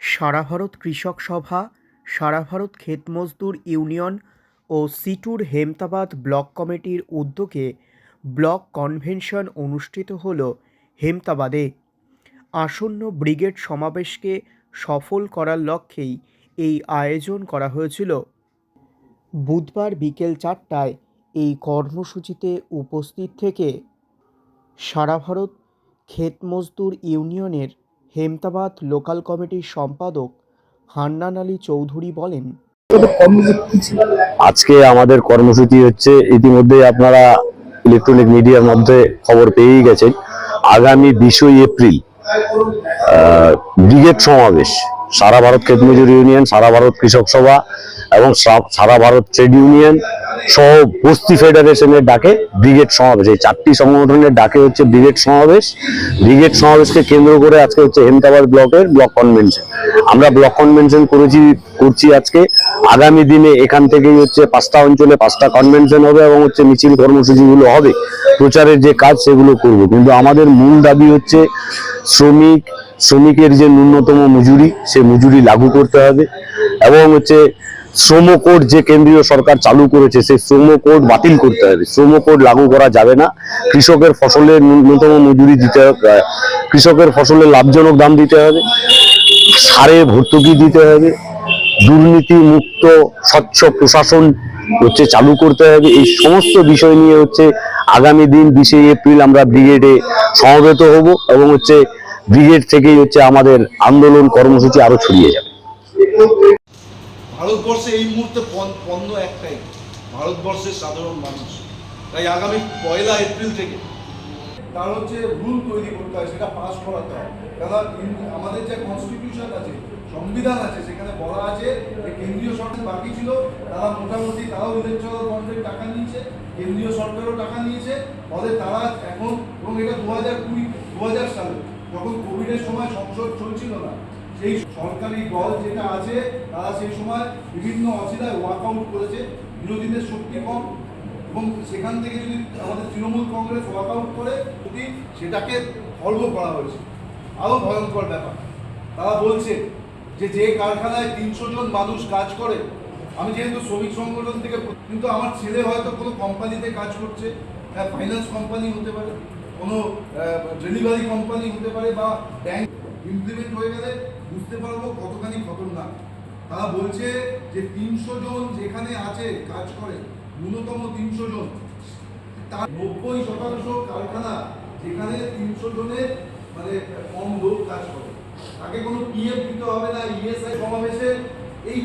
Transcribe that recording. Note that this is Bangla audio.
সারা ভারত কৃষক সভা সারা ভারত ক্ষেত মজদুর ইউনিয়ন ও সিটুর হেমতাবাদ ব্লক কমিটির উদ্যোগে ব্লক কনভেনশন অনুষ্ঠিত হল হেমতাবাদে। আসন্ন ব্রিগেড সমাবেশকে সফল করার লক্ষ্যেই এই আয়োজন করা হয়েছিল। বুধবার বিকেল চারটায় এই কর্মসূচিতে উপস্থিত থেকে সারা ভারত ক্ষেত মজদুর ইউনিয়নের হেমতাবাদ লোকাল কমিটির সম্পাদক হান্নান আলী চৌধুরী বলেন, আজকে আমাদের কর্মসূচি হচ্ছে ইতিমধ্যে আপনারা ইলেকট্রনিক মিডিয়ার মধ্যে খবর পেয়েই গেছেন। আগামী বিশই এপ্রিল ব্রিগেড সমাবেশ, সারা ভারত ক্ষেত মজুর ইউনিয়ন, সারা ভারত কৃষক সভা এবং সারা ভারত ট্রেড ইউনিয়ন সহ বস্তি ফেডারেশনের ডাকে ব্রিগেড সমাবেশ। এই চারটি সংগঠনের ডাকে হচ্ছে ব্রিগেড সমাবেশ। ব্রিগেড সমাবেশকে কেন্দ্র করে আজকে হচ্ছে হেমতাবাদ ব্লকের ব্লক কনভেনশন। আমরা ব্লক কনভেনশন করেছি, করছি আজকে। আগামী দিনে এখান থেকেই হচ্ছে পাঁচটা অঞ্চলে পাঁচটা কনভেনশন হবে এবং হচ্ছে মিছিল কর্মসূচিগুলো হবে। প্রচারের যে কাজ সেগুলো করব। কিন্তু আমাদের মূল দাবি হচ্ছে শ্রমিক, শ্রমিকের যে ন্যূনতম মজুরি, সে মজুরি লাগু করতে হবে। এবং হচ্ছে শ্রম কোড যে কেন্দ্রীয় সরকার চালু করেছে, সেই শ্রম কোড বাতিল করতে হবে। শ্রম কোড লাগু করা যাবে না। কৃষকের ফসলের ন্যূনতম মজুরি দিতে হবে। কৃষকের ফসলের লাভজনক দাম দিতে হবে। সারে ভর্তুকি দিতে হবে। দুর্নীতি মুক্ত স্বচ্ছ প্রশাসন হচ্ছে চালু করতে হবে। এই সমস্ত বিষয় নিয়ে হচ্ছে আগামী দিন বিশে এপ্রিল আমরা ব্রিগেডে সমবেত হব এবং হচ্ছে ব্রিগেড থেকেই হচ্ছে আমাদের আন্দোলন কর্মসূচি আরও ছড়িয়ে যাবে। ভারতবর্ষে এই মুহূর্তে পণ- পণ্য একটাই, ভারতবর্ষের সাধারণ মানুষ। তাই আগামী পয়লা এপ্রিল থেকে তার হচ্ছে রুল তৈরি করতে হয়, সেটা পাস করাতে হয়। কারণ আমাদের যে কনস্টিটিউশন আছে, সংবিধান আছে, সেখানে বলা আছে যে কেন্দ্রীয় সরকার বাকি ছিল, তারা মোটামুটি তারাও ইলেকট্রাল বন্ডের টাকা নিয়েছে, কেন্দ্রীয় সরকারও টাকা নিয়েছে, ফলে তারা এখন এবং এটা দু হাজার কুড়ি দু হাজার সালে, যখন কোভিডের সময় সংসদ চলছিল না সেই সরকারি দল যেটা আছে, তারা সেই সময় বিভিন্ন অসিলায় ওয়াক আউট করেছে, বিরোধীদের শক্তি কম, এবং সেখান থেকে যদি আমাদের তৃণমূল কংগ্রেস ওয়াক আউট করে, যদি সেটাকে খর্ব করা হয়েছে। আরও ভয়ঙ্কর ব্যাপার। তারা বলছে যে যে কারখানায় তিনশো জন মানুষ কাজ করে, আমি যেহেতু শ্রমিক সংগঠন থেকে, কিন্তু আমার ছেলে হয়তো কোনো কোম্পানিতে কাজ করছে ফাইন্যান্স কোম্পানি হতে পারে, কোনো ডেলিভারি কোম্পানি হতে পারে বা ব্যাংক ইমপ্লিমেন্ট হয়ে গেলে বুঝতে পারব কতখানি খতরনাক। তারা বলছে যে তিনশো জন যেখানে আছে, কাজ করে, ন্যূনতম তিনশো জন। তার নব্বই শতাংশ কারখানা যেখানে তিনশো জনের মানে কম লোক কাজ করে। তাকে কোনো পিএফ দিতে হবে না ইএসআই সমাবেশে। এই